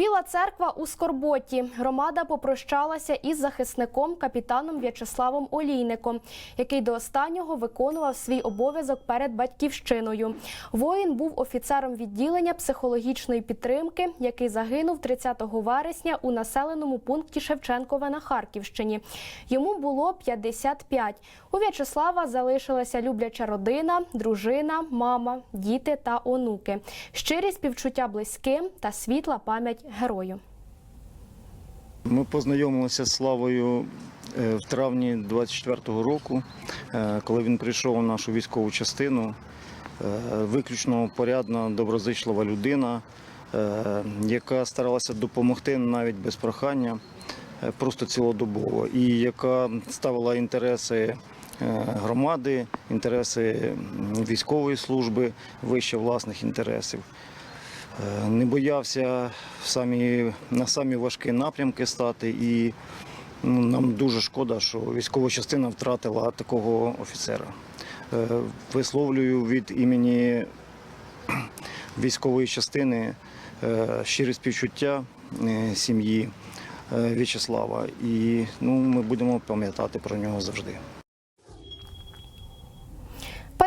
Біла церква у Скорботі. Громада попрощалася із захисником капітаном В'ячеславом Олійником, який до останнього виконував свій обов'язок перед батьківщиною. Воїн був офіцером відділення психологічної підтримки, який загинув 30 вересня у населеному пункті Шевченкове на Харківщині. Йому було 55. У В'ячеслава залишилася любляча родина, дружина, мама, діти та онуки. Щирі співчуття близьким та світла пам'ять герою. Ми познайомилися з Славою е, в травні 24-го року, е, коли він прийшов у нашу військову частину. Е, Виключно порядна, доброзичлива людина, яка старалася допомогти навіть без прохання, просто цілодобово, і яка ставила інтереси громади, інтереси військової служби вище власних інтересів. Е, не боявся самі, на самі важкі напрямки стати. І ну, нам дуже шкода, що військова частина втратила такого офіцера. Е, Висловлюю від імені військової частини е, щире співчуття сім'ї В'ячеслава. І ну, ми будемо пам'ятати про нього завжди.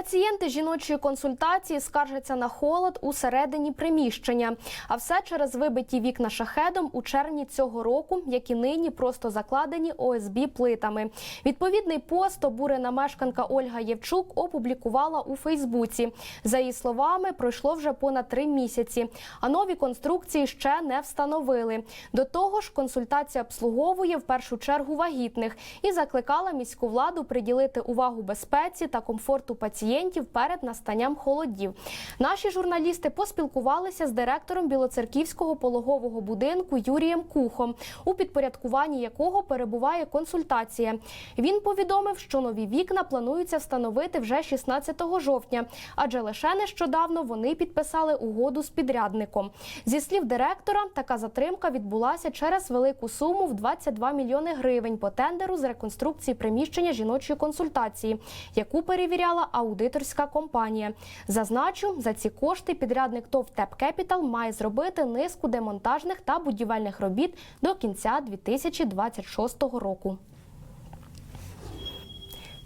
Пацієнти жіночої консультації скаржаться на холод у середині приміщення, а все через вибиті вікна шахедом у червні цього року, які нині просто закладені ОСБ плитами. Відповідний пост обурена мешканка Ольга Євчук опублікувала у Фейсбуці. За її словами, пройшло вже понад три місяці, а нові конструкції ще не встановили. До того ж, консультація обслуговує в першу чергу вагітних і закликала міську владу приділити увагу безпеці та комфорту пацієнтів перед настанням холодів. Наші журналісти поспілкувалися з директором Білоцерківського пологового будинку Юрієм Кухом, у підпорядкуванні якого перебуває консультація. Він повідомив, що нові вікна планується встановити вже 16 жовтня, адже лише нещодавно вони підписали угоду з підрядником. Зі слів директора, така затримка відбулася через велику суму в 22 мільйони гривень по тендеру з реконструкції приміщення жіночої консультації, яку перевіряла аудиторська компанія. Зазначу, за ці кошти підрядник ТОВ ТЕП Кепітал має зробити низку демонтажних та будівельних робіт до кінця 2026 року.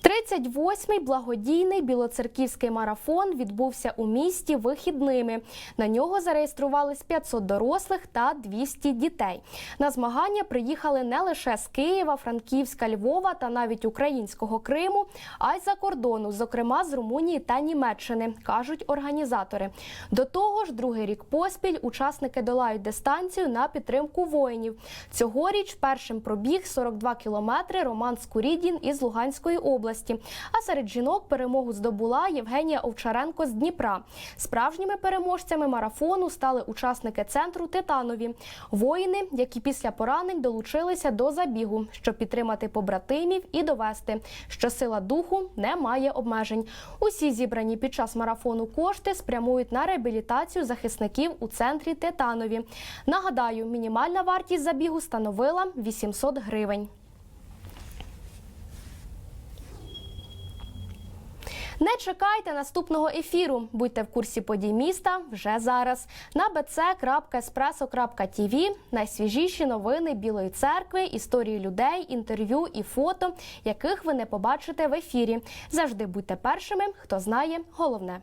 38-й благодійний білоцерківський марафон відбувся у місті вихідними. На нього зареєструвались 500 дорослих та 200 дітей. На змагання приїхали не лише з Києва, Франківська, Львова та навіть українського Криму, а й за кордону, зокрема з Румунії та Німеччини, кажуть організатори. До того ж, другий рік поспіль учасники долають дистанцію на підтримку воїнів. Цьогоріч першим пробіг 42 кілометри Роман Скурідін із Луганської області. А серед жінок перемогу здобула Євгенія Овчаренко з Дніпра. Справжніми переможцями марафону стали учасники центру Титанові, воїни, які після поранень долучилися до забігу, щоб підтримати побратимів і довести, що сила духу не має обмежень. Усі зібрані під час марафону кошти спрямують на реабілітацію захисників у центрі Титанові. Нагадаю, мінімальна вартість забігу становила 800 гривень. Не чекайте наступного ефіру. Будьте в курсі подій міста вже зараз. На bc.espresso.tv найсвіжіші новини Білої церкви, історії людей, інтерв'ю і фото, яких ви не побачите в ефірі. Завжди будьте першими, хто знає головне.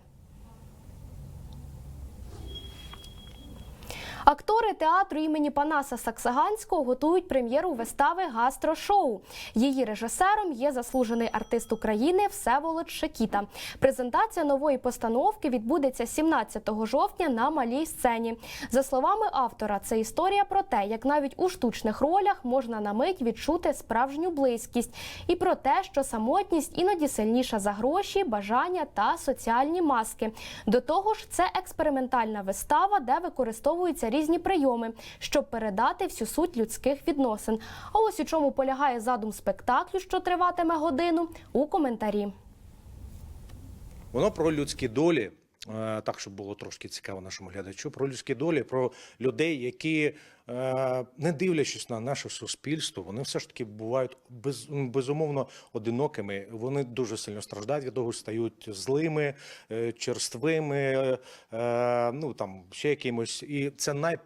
Актори театру імені Панаса Саксаганського готують прем'єру вистави Гастрошоу. Її режисером є заслужений артист України Всеволод Шекіта. Презентація нової постановки відбудеться 17 жовтня на малій сцені. За словами автора, це історія про те, як навіть у штучних ролях можна на мить відчути справжню близькість, і про те, що самотність іноді сильніша за гроші, бажання та соціальні маски. До того ж, це експериментальна вистава, де використовуються різні прийоми, щоб передати всю суть людських відносин. А ось у чому полягає задум спектаклю, що триватиме годину, у коментарі. Воно про людські долі. Е, Так, щоб було трошки цікаво нашому глядачу, про людські долі, про людей, які, е, не дивлячись на наше суспільство, вони все ж таки бувають без, безумовно одинокими. Вони дуже сильно страждають від того, стають злими, е, черствими, ну там ще якимось. І це най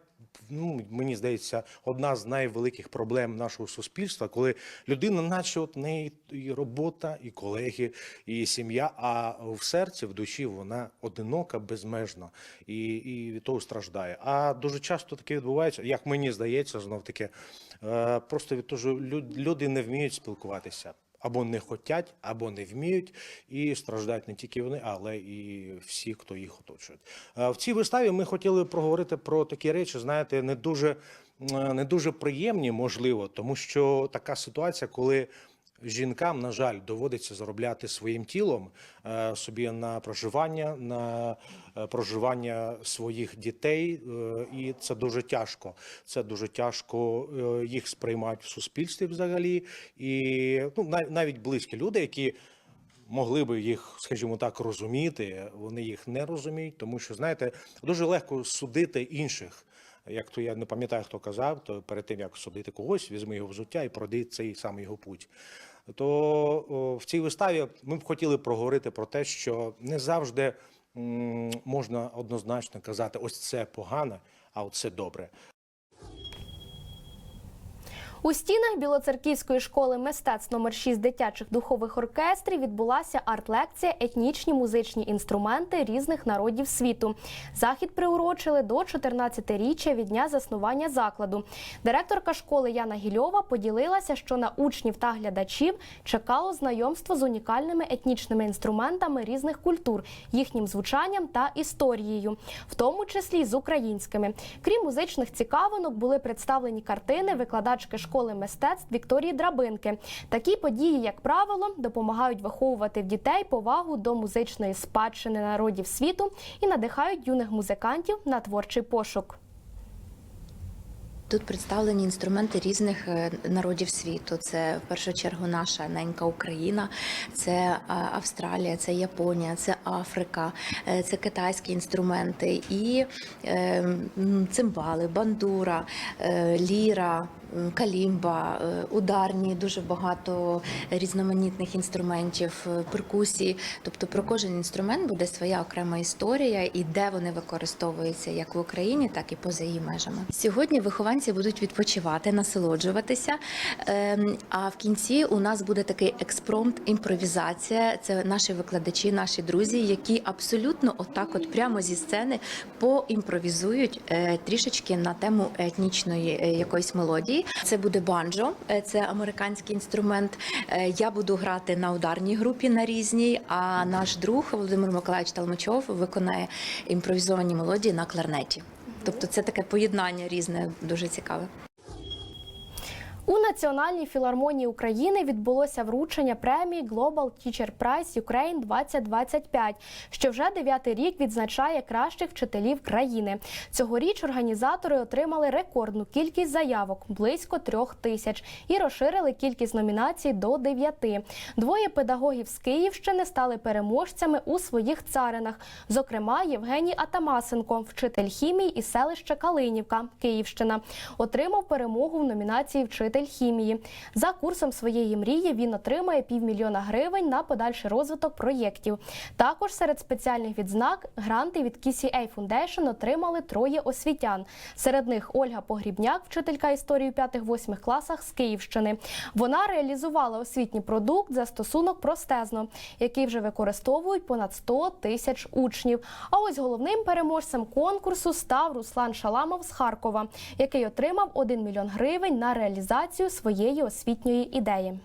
ну, мені здається, одна з найвеликих проблем нашого суспільства, коли людина, наче от неї і робота, і колеги, і сім'я, а в серці, в душі вона одинока, безмежна і, і від того страждає. А дуже часто таке відбувається, як мені здається, знов таки, е, просто від того, що люди не вміють спілкуватися. Або не хотять, або не вміють, і страждають не тільки вони, але і всі, хто їх оточує. Е, В цій виставі ми хотіли проговорити про такі речі, знаєте, не дуже, е, не дуже приємні, можливо, тому що така ситуація, коли жінкам, на жаль, доводиться заробляти своїм тілом е, собі на проживання, на е, проживання своїх дітей, е, і це дуже тяжко. Це дуже тяжко їх сприймають в суспільстві взагалі, і ну, нав- навіть близькі люди, які могли би їх, скажімо так, розуміти, вони їх не розуміють, тому що знаєте, дуже легко судити інших. Як то я не пам'ятаю, хто казав, то перед тим як судити когось, візьми його взуття і пройди цей самий його путь. То в цій виставі ми б хотіли проговорити про те, що не завжди можна однозначно казати, ось це погано, а оце добре. У стінах Білоцерківської школи мистецтв номер 6 дитячих духових оркестрів відбулася арт-лекція Етнічні музичні інструменти різних народів світу. Захід приурочили до 14-річчя від дня заснування закладу. Директорка школи Яна Гільова поділилася, що на учнів та глядачів чекало знайомство з унікальними етнічними інструментами різних культур, їхнім звучанням та історією, в тому числі з українськими. Крім музичних цікавинок, були представлені картини викладачки школи мистецтв Вікторії Драбинки. Такі події, як правило, допомагають виховувати в дітей повагу до музичної спадщини народів світу і надихають юних музикантів на творчий пошук. Тут представлені інструменти різних е, народів світу. Це в першу чергу наша ненька Україна, це е, Австралія, це Японія, це Африка, е, це китайські інструменти і цимбали, бандура, ліра. М, Калімба, е, ударні, дуже багато різноманітних інструментів, е, перкусії. Тобто про кожен інструмент буде своя окрема історія і де вони використовуються як в Україні, так і поза її межами. Сьогодні вихованці будуть відпочивати, насолоджуватися. Ем, А в кінці у нас буде такий експромт, імпровізація. Це наші викладачі, наші друзі, які абсолютно отак, от прямо зі сцени поімпровізують е, трішечки на тему етнічної е, якоїсь мелодії. Це буде банджо, е, це американський інструмент. Е, Я буду грати на ударній групі на різній. А наш друг Володимир Миколаївич Талмачов виконає імпровізовані мелодії на кларнеті. Тобто це таке поєднання різне, дуже цікаве. Національній філармонії України відбулося вручення премії Global Teacher Prize Ukraine 2025, що вже дев'ятий рік відзначає кращих вчителів країни. Цьогоріч організатори отримали рекордну кількість заявок близько трьох тисяч і розширили кількість номінацій до дев'яти. Двоє педагогів з Київщини стали переможцями у своїх царинах. Зокрема, Євгеній Атамасенко, вчитель хімії із селища Калинівка, Київщина, отримав перемогу в номінації Вчитель хімії. За курсом своєї мрії він отримає півмільйона гривень на подальший розвиток проєктів. Також серед спеціальних відзнак гранти від KCA Foundation отримали троє освітян. Серед них Ольга Погрібняк, вчителька історії у 5-8 класах з Київщини. Вона реалізувала освітній продукт застосунок простезно, який вже використовують понад 100 тисяч учнів. А ось головним переможцем конкурсу став Руслан Шаламов з Харкова, який отримав 1 мільйон гривень на реалізацію своєї освітньої ідеї.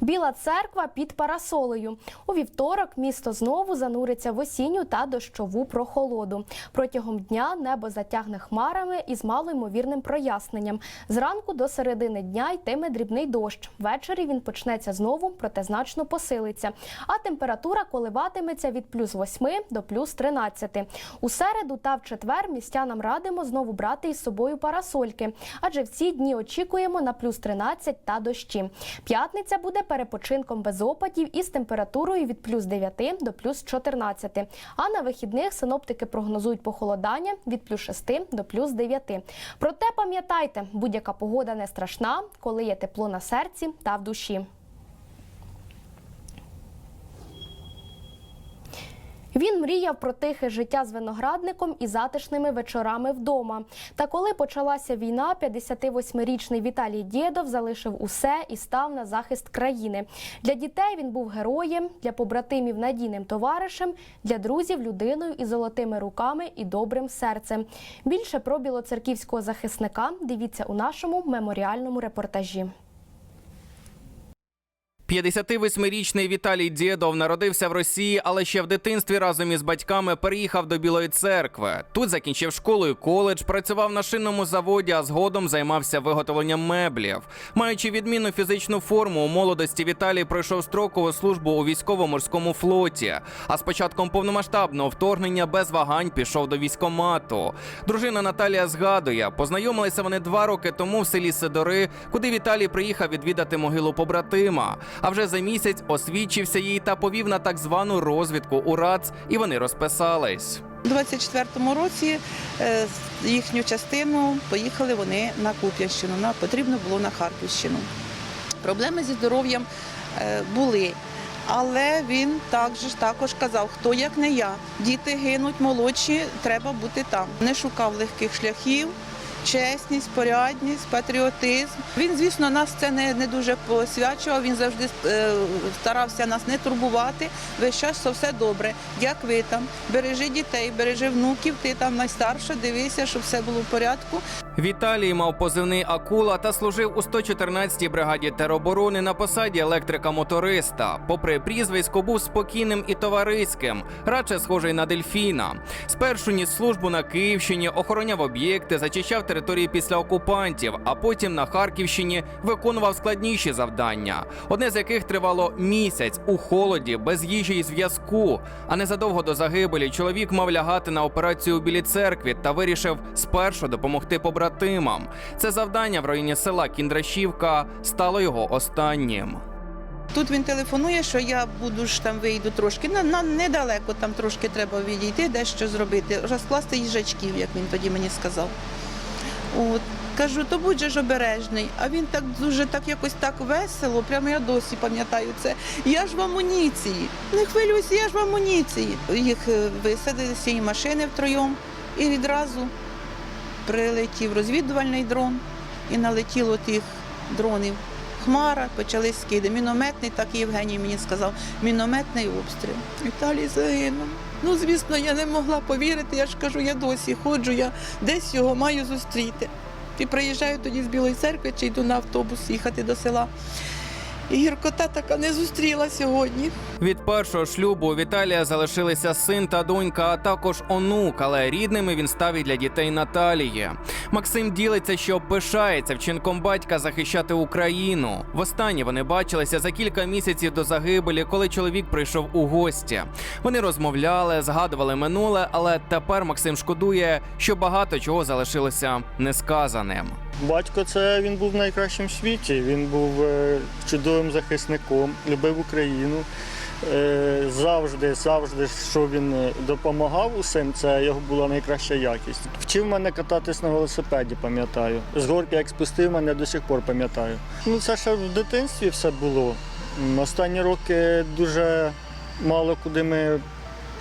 Біла церква під парасолею. У вівторок місто знову зануриться в осінню та дощову прохолоду. Протягом дня небо затягне хмарами із малоймовірним проясненням. Зранку до середини дня йтиме дрібний дощ. Ввечері він почнеться знову, проте значно посилиться. А температура коливатиметься від плюс 8 до плюс 13. У середу та в четвер містянам радимо знову брати із собою парасольки, адже в ці дні очікуємо на плюс 13 та дощі. П'ятниця буде перепочинком без опадів із температурою від плюс 9 до плюс 14. А на вихідних синоптики прогнозують похолодання від плюс 6 до плюс 9. Проте пам'ятайте, будь-яка погода не страшна, коли є тепло на серці та в душі. Він мріяв про тихе життя з виноградником і затишними вечорами вдома. Та коли почалася війна, 58-річний Віталій Дєдов залишив усе і став на захист країни. Для дітей він був героєм, для побратимів надійним товаришем, для друзів людиною із золотими руками і добрим серцем. Більше про білоцерківського захисника дивіться у нашому меморіальному репортажі. 58-річний Віталій Дєдов народився в Росії, але ще в дитинстві разом із батьками переїхав до Білої церкви. Тут закінчив школу і коледж, працював на шинному заводі, а згодом займався виготовленням меблів. Маючи відмінну фізичну форму, у молодості Віталій пройшов строкову службу у військово-морському флоті. А з початком повномасштабного вторгнення без вагань пішов до військомату. Дружина Наталія згадує, познайомилися вони два роки тому в селі Сидори, куди Віталій приїхав відвідати могилу побратима. А вже за місяць освідчився їй та повів на так звану розвідку у РАЦ, і вони розписались. У 24-му році е, їхню частину поїхали вони на Куп'янщину. На потрібно було на Харківщину. Проблеми зі здоров'ям е, були. Але він також, також казав, хто як не я. Діти гинуть молодші, треба бути там. Не шукав легких шляхів, чесність, порядність, патріотизм. Він, звісно, нас це не, не дуже посвячував. Він завжди е, старався нас не турбувати. Весь час що все добре. Як ви там? Бережи дітей, бережи внуків, ти там найстарша, дивися, щоб все було в порядку. Віталій мав позивний Акула та служив у 114-й бригаді тероборони на посаді електрика-моториста. Попри прізвисько, був спокійним і товариським, радше схожий на дельфіна. Спершу ніс службу на Київщині, охороняв об'єкти, зачищав території після окупантів, а потім на Харківщині виконував складніші завдання, одне з яких тривало місяць у холоді, без їжі і зв'язку. А незадовго до загибелі чоловік мав лягати на операцію у Білій церкві та вирішив спершу допомогти побратимам. Це завдання в районі села Кіндрашівка стало його останнім. Тут він телефонує, що я буду ж там вийду трошки. На, на недалеко там трошки треба відійти, дещо зробити, розкласти їжачків, як він тоді мені сказав. От. Кажу, то будь же ж обережний. А він так дуже так якось так весело, прямо я досі пам'ятаю це. Я ж в амуніції. Не хвилюйся, я ж в амуніції. Їх е, висадили з цієї машини втроєм і відразу прилетів розвідувальний дрон і налетіло тих дронів. Хмара, почали скиди. Мінометний, так і Євгеній мені сказав, мінометний обстріл. Віталій загинув. Ну, звісно, я не могла повірити. Я ж кажу, я досі ходжу, я десь його маю зустріти. І приїжджаю тоді з Білої церкви чи йду на автобус їхати до села. І гіркота така не зустріла сьогодні. Від першого шлюбу у Віталія залишилися син та донька, а також онук, але рідними він став і для дітей Наталії. Максим ділиться, що пишається вчинком батька захищати Україну. Востаннє вони бачилися за кілька місяців до загибелі, коли чоловік прийшов у гості. Вони розмовляли, згадували минуле, але тепер Максим шкодує, що багато чого залишилося несказаним. Батько це він був в світі. Він був е, чудовим захисником, любив Україну. Е, Завжди, завжди, що він е, допомагав усім, це його була найкраща якість. Вчив мене кататись на велосипеді, пам'ятаю. З горки, як спустив мене, до сих пор пам'ятаю. Ну це ще в дитинстві все було. Останні роки дуже мало куди ми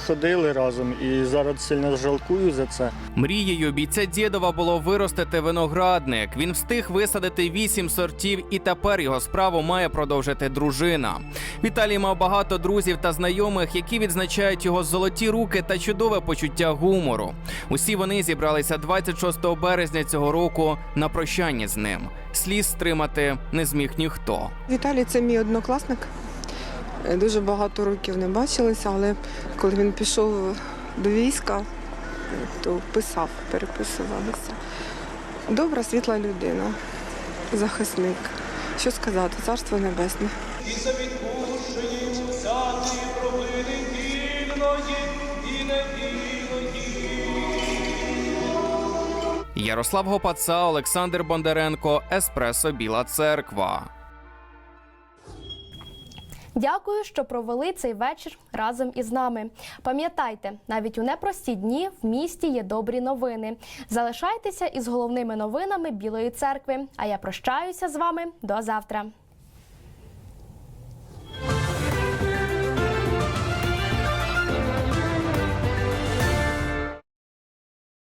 ходили разом і зараз сильно жалкую за це. Мрією бійця Дєдова було виростити виноградник. Він встиг висадити вісім сортів, і тепер його справу має продовжити дружина. Віталій мав багато друзів та знайомих, які відзначають його золоті руки та чудове почуття гумору. Усі вони зібралися 26 березня цього року на прощання з ним. Сліз стримати не зміг ніхто. Віталій це мій однокласник. Дуже багато років не бачилися, але коли він пішов до війська, то писав, переписувалися. Добра, світла людина, захисник. Що сказати, царство небесне. Ярослав Гопаца, Олександр Бондаренко, Еспресо Біла Церква. Дякую, що провели цей вечір разом із нами. Пам'ятайте, навіть у непрості дні в місті є добрі новини. Залишайтеся із головними новинами Білої церкви. А я прощаюся з вами до завтра.